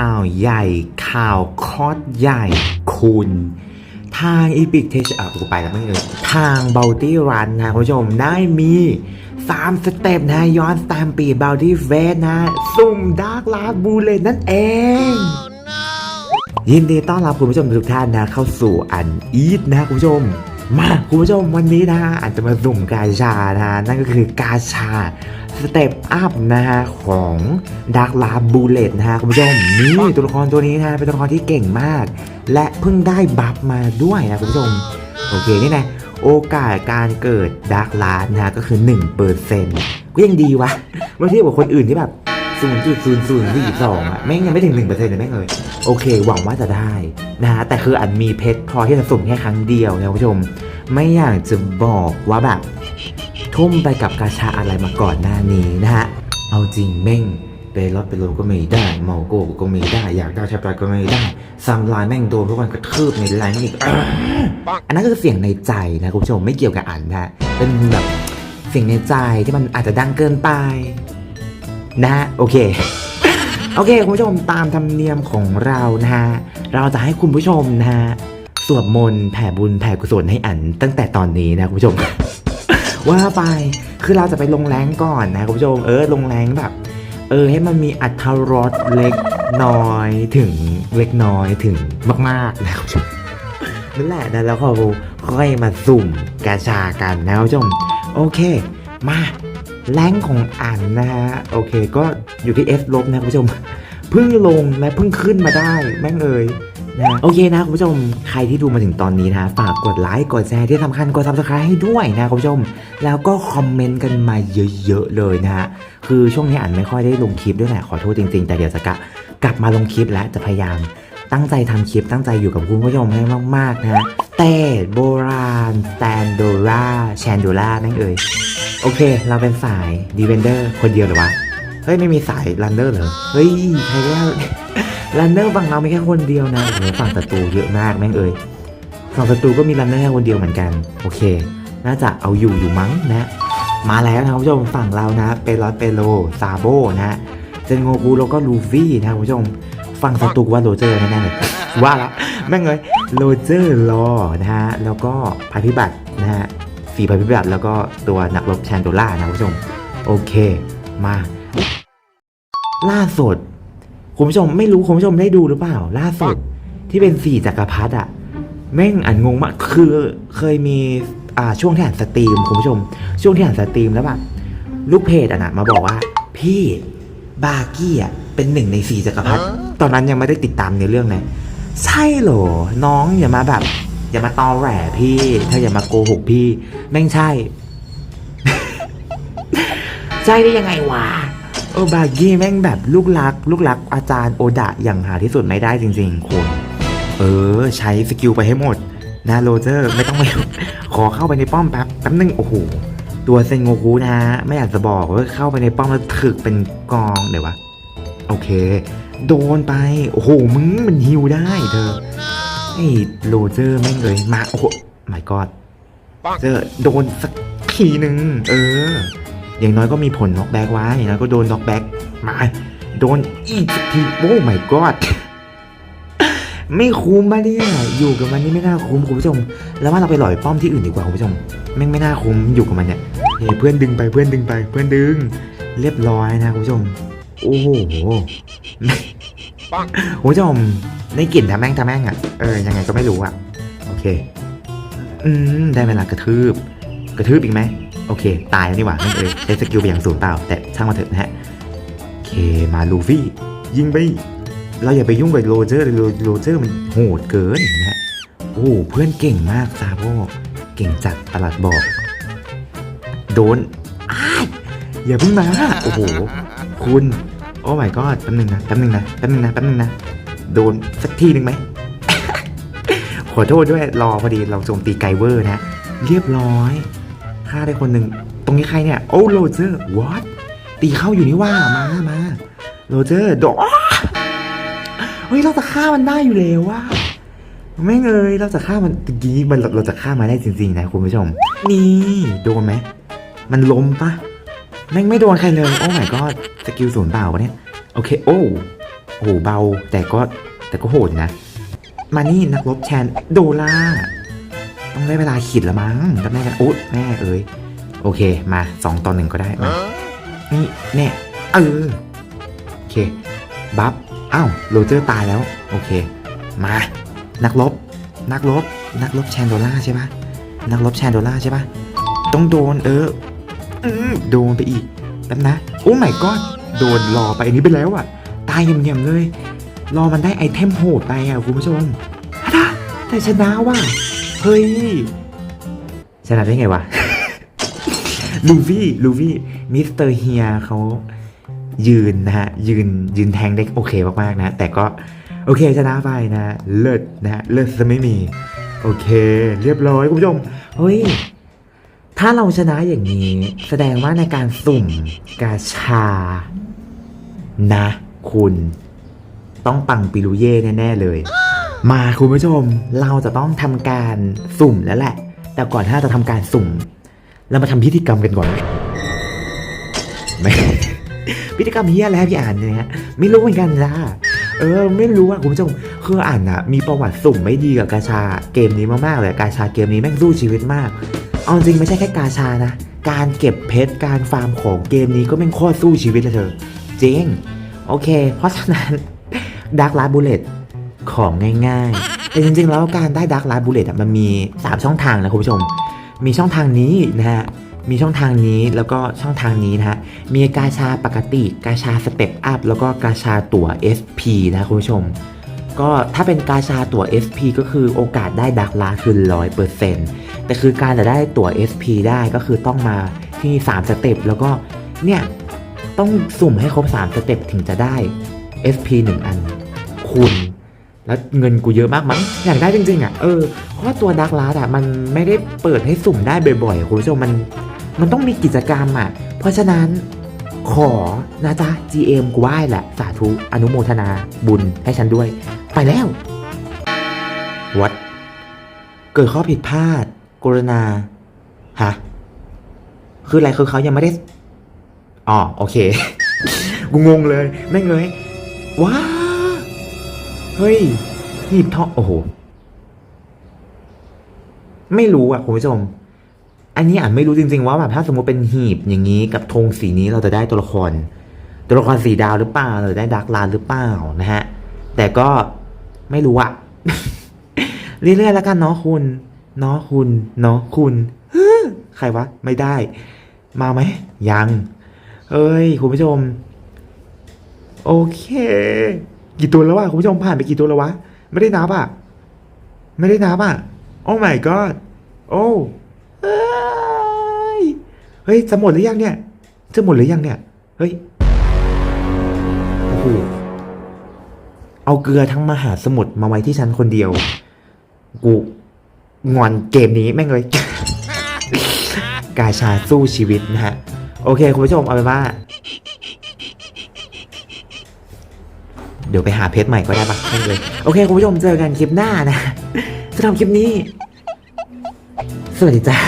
ข่าวใหญ่ ข่าวคอดใหญ่ คุณ ทางอีพิกเทชอะกูไปแล้วไม่เลยทางเบลตี้รันนะคุณผู้ชมได้มี3สเต็ปนะย้อนตามปีเบลตี้เฟสนะ สุ่มดาร์กลาบูเลนนั่นเอง ยินดีต้อนรับคุณผู้ชมทุกท่านนะเข้าสู่อันอีทนะคุณผู้ชม มาคุณผู้ชมวันนี้นะอาจจะมาสุ่มกาชานะนั่นก็คือกาชา สเต็ปอัพนะฮะของดักลาบูเลตนะฮะคุณผู้ชมนี่ตัวละครตัวนี้นะเป็นตัวละครที่เก่งมาก และเพิ่งได้บัฟมาด้วยนะคุณผู้ชมโอเคนี่นะโอกาสการเกิดดาร์กลานะฮะก็คือ1เปอร์เซ็นต์ก็ยังดีวะเมื่อเทียบกับคนอื่นที่แบบ0.0042อะแม่งยังไม่ถึง1%เลยแม่งเลยโอเค หวังว่าจะได้นะฮะแต่คืออันมีเพชรพอที่จะสุ่มแค่ครั้งเดียวนะคุณผู้ชม ไม่อยากจะบอกว่าแบบ ทุ่มไปกับกาชาอะไรมาก่อนหน้านี้นะฮะ เอาจริงแม่งเปรอดเปโลก็ไม่ได้เมาโกก็ไม่ได้ อยากได้แชปลายก็ไม่ได้ซัมไลน์แม่งโดนพวกมันกระทืบในไลน์อีกอันนั้นก็คือเสียงในใจนะคุณผู้ชมไม่เกี่ยวกับอันนะฮะเป็นแบบเสียงในใจที่มันอาจจะดังเกินไป นะโอเคโอเค คุณผู้ชมตามธรรมเนียมของเรานะฮะ เราจะให้คุณผู้ชมนะฮะ วดมนต์แผ่บุญแผ่กุศลให้อันตั้งแต่ตอนนี้นะคุณผู้ชม ว่าไปคือเราจะไปลงแรงก่อนนะคุณผู้ชมเออลงแรงแบบ เออ ให้มันมีอัตรสเล็กน้อยถึงเล็กน้อยถึงมากๆนะคุณผู้ชมนั่นแหละนะแล้วก็ค่อยมาสุ่มกาชากันนะคุณผู้ชมโอเค มาแรงของอันนะฮะโอเค ก็อยู่ที่ F ลบนะคุณผู้ชมเพิ่งลงและเพิ่งขึ้นมาได้แม่งเอ่ย นะโอเคนะคุณผู้ชมใครที่ดูมาถึงตอนนี้นะฝากกดไลค์กดแชร์ที่สำคัญกด subscribe ให้ด้วยนะคุณผู้ชม แล้วก็คอมเมนต์กันมาเยอะๆเลยนะฮะคือช่วงนี้อ่านไม่ค่อยได้ลงคลิปด้วยแหละขอโทษจริงๆ แต่เดี๋ยวจะกะกลับมาลงคลิปแล้วจะพยายาม ตั้งใจทำคลิปตั้งใจอยู่กับคุณผู้ชมให้มากๆนะฮะเตดโบราณแตนโดราแชนโดรานั่นเอ่ยโอเค เราเป็นสายดีเวนเดอร์คนเดียวหรือวะ ฮ้ยไม่มีสายรันเดอร์เหรอเฮ้ยใครก็ได้รันเดอร์ฝั่งเราไมีแค่คนเดียวนะโหฝั่งศัตรูเยอะมากแม่งเอ่ยฝั่งศัตรูก็มีรันเดอร์แค่คนเดียวเหมือนกันโอเค น่าจะเอาอยู่อยู่มั้งนะมาแล้วนะคุณผู้ชมฝั่งเรานะเปรสเปโลซาโบนะเจนโงกูแล้วก็ลูฟี่นะคุณผู้ชมฝั่งศัตรูว่าโรเจอร์แน่ๆเลยว่าละแม่งเลยโรเจอร์รอนะฮะแล้วก็ภัยพิบัตินะฮะฝีภัยพิบัติแล้วก็ตัวนักรบแชนโดล่านะคุณผู้ชมโอเคมา ล่าสุดคุณผู้ชมไม่รู้คุณผู้ชมได้ดูหรือเปล่า ล่าสุดที่เป็นสี่จักรพรรดิอะแม่งอ่านงงมากคือเคยมีอ่าช่วงที่อ่านสตรีมคุณผู้ชม ช่วงที่อ่านสตรีมแล้วแบบลูกเพจอะนะมาบอกว่า พี่บากี้อะเป็นหนึ่งในสี่จักรพรรดิตอนนั้นยังไม่ได้ติดตามในเรื่องนะใช่เหรอน้องอย่ามาแบบ อย่ามาตอแหลพี่ถ้าอย่ามาโกหกพี่ แม่งใช่ ใช่ได้ยังไงวะ เออบากี้แม่งแบบลูกรัก ลูกรักอาจารย์โอดะอย่างหาที่สุดไม่ได้จริงๆคุณเออ ใช้สกิลไปให้หมดนะโรเจอร์ไม่ต้องไปขอเข้าไปในป้อมแป๊บแป๊บนึงโอ้โหตัวเซนโงคุนะฮะไม่อยากจะบอกว่าเข้าไปในป้อมแล้วถึกเป็นกองเดี๋ยววะโอเค โดนไป โอ้โหมึงมันฮิวได้เธอไอ้โรเจอร์แม่งเลยมาโอ้โห my god เจอโดนสักทีหนึ่งเออ อย่างน้อยก็มีผลน็อกแบ็กไว้อย่างน้อยก็โดนน็อกแบ็กมาโดนอีกทีโอ้ my god ไม่คุ้มมาเนี่ยอยู่กับมันนี่ไม่น่าคุ้มคุณผู้ชม แล้วว่าเราไปหล่อยป้อมที่อื่นดีกว่าคุณผู้ชมแม่งไม่น่าคุ้มอยู่กับมันเนี่ยเฮ้ยเพื่อนดึงไปเพื่อนดึงไป เพื่อนดึง เรียบร้อยนะคุณผู้ชมโอ้โหคุณผู้ชมในกลิ่นทำแม่งทำแม่งอะเออยังไงก็ไม่รู้อะโอเค อืมได้เวลากระทืบ กระทืบอีกไหม โอเค ตายแล้วนี่หว่านั่นเองใช้สกิลไปอย่างสูงเปล่า แต่ช่างมาเถอะนะฮะโอเคมาลูฟี่ ยิงไป เราอย่าไปยุ่งกับโรเจอร์เลยโรเจอร์มันโหดเกินนะฮะโอ้เพื่อนเก่งมากซาโบเก่งจัดตลาดบอกโดนอย่าเพิ่งมาโอ้โห คุณ โอ้ my god แป๊บนึงนะแป๊บนึงนะแป๊บนึงนะแป๊บนึงนะ โดนสักทีหนึ่งไหม ขอโทษด้วย รอพอดีเราโจมตีไกเวอร์นะ เรียบร้อย ฆ่าได้คนหนึ่ง ตรงนี้ใครเนี่ย โอ้โรเจอร์ what ตีเข้าอยู่นี่ว่ามามาโรเจอร์โดนเฮ้ยเราจะฆ่ามันได้อยู่แล้วว่าไม่เงยเราจะฆ่ามันตะกี้มันเราจะฆ่ามันได้จริงๆนะคุณผู้ชม นี่โดนไหมมันล้มปะแม่งไม่โดนใครเลย โอ้ my god สกิลศูนย์เปล่าวะเนี่ย โอเค โอ้โอ้โหเบา แต่ก็แต่ก็โหดนะ มานี่นักรบแชนโดล่า ต้องได้เวลาขีดละมั้งจำได้กันโอ๊ยแม่เอ้ยโอเคมาสองต่อหนึ่งก็ได้มานี่แน่เออโอเคบัฟอ้าวโรเจอร์ตายแล้วโอเค มา นักรบนักรบนักรบแชนโดล่าใช่ปะนักรบแชนโดล่าใช่ปะต้องโดนเออโดนไปอีกแป๊บนะ โอ้ไม่ก็โดนรอไปอันนี้ไปแล้วอะ ตายเงียบๆเลย รอมันได้ไอเทมโหดไปอะคุณผู้ชมอะแต่ชนะว่ะ เฮ้ยชนะได้ไงวะ ลูฟี่ ลูฟี่ มิสเตอร์เฮียเขายืนนะฮะ ยืนยืนแทงได้โอเคมากๆนะ แต่ก็โอเคชนะไปนะ เลิศนะฮะ เลิศจะไม่มี โอเค เรียบร้อยคุณผู้ชม เฮ้ย ถ้าเราชนะอย่างนี้ แสดงว่าในการสุ่มกาชา นะ คุณ ต้องปังปิรุเย่แน่ ๆ เลย มาคุณผู้ชมเราจะต้องทำการสุ่มแล้วแหละ แต่ก่อนที่เราจะทำการสุ่ม เรามาทำพิธีกรรมกันก่อนไม่พิธีกรรมเฮียอะไรพี่อ่านเนี่ยไม่รู้เหมือนกันจ้าเออไม่รู้อะคุณผู้ชมคืออ่านอะมีประวัติสุ่มไม่ดีกับกาชาเกมนี้มากๆเลยกาชาเกมนี้แม่งสู้ชีวิตมาก เอาจริงไม่ใช่แค่กาชานะการเก็บเพชรการฟาร์มของเกมนี้ก็แม่งโคตรสู้ชีวิตเลยเธอจริงโอเค เพราะฉะนั้นดักลาบูเลต ของง่ายๆ แต่จริงๆ แล้วการได้ดักไลาบูเลตมันมี 3 ช่องทางนะคุณผู้ชม มีช่องทางนี้นะฮะ มีช่องทางนี้แล้วก็ช่องทางนี้นะฮะ มีกาชาปกติ กาชาสเต็ปอัพแล้วก็กาชาตั๋ว SP นะคุณผู้ชม ก็ถ้าเป็นกาชาตั๋ว SP ก็คือโอกาสได้ดักลาคือร้อยเปอร์เซ็นต์แต่คือการจะได้ตั๋ว SP ได้ก็คือต้องมาที่ 3 สเต็ปแล้วก็เนี่ยต้องสุ่มให้ครบ 3 สเต็ปถึงจะได้ SP 1 อันคุณ แล้วเงินกูเยอะมากมั้งอยากได้จริงๆอะเออเพราะว่าตัวดักลาดอะมันไม่ได้เปิดให้สุ่มได้บ่อยๆคุณผู้ชมมันมันต้องมีกิจกรรมอะ เพราะฉะนั้นขอนะจ๊ะ GM กูไหว้แหละ สาธุอนุโมทนาบุญให้ฉันด้วย ไปแล้ววัดเกิดข้อผิดพลาดกรณาฮะคืออะไรคือเขายังไม่ได้อ๋อโอเค กูงงเลยแม่งเลยว้า เฮ้ยหีบทองโอ้โห ไม่รู้อะคุณผู้ชม อันนี้อ่านไม่รู้จริง ๆ ว่าแบบถ้าสมมติเป็นหีบอย่างนี้กับธงสีนี้เราจะได้ตัวละคร ตัวละครสีดาวหรือเปล่าหรือได้ดักลานหรือเปล่านะฮะ แต่ก็ไม่รู้อะเรื่อยๆแล้วกันเนาะคุณ เนาะคุณ เนาะคุณใครวะ ไม่ได้ มาไหม ยัง เอ้ย คุณผู้ชม โอเค กี่ตัวแล้ววะคุณผู้ชมผ่านไปกี่ตัวแล้ววะ ไม่ได้นับอะ ไม่ได้นับอะ โอ้ my god โอ้เฮ้ยเฮ้ยจะหมดหรือยังเนี่ยจะหมดหรือยังเนี่ย เฮ้ย โอ้โห เอาเกลือทั้งมหาสมุทรมาไว้ที่ฉันคนเดียว กูงอนเกมนี้แม่งเลย กาชาสู้ชีวิตนะฮะ โอเค คุณผู้ชมเอาเป็นว่า เดี๋ยวไปหาเพจใหม่ก็ได้ปะไม่เลยโอเคคุณผู้ชมเจอกันคลิปหน้านะสำหรับคลิปนี้ สวัสดีจ้า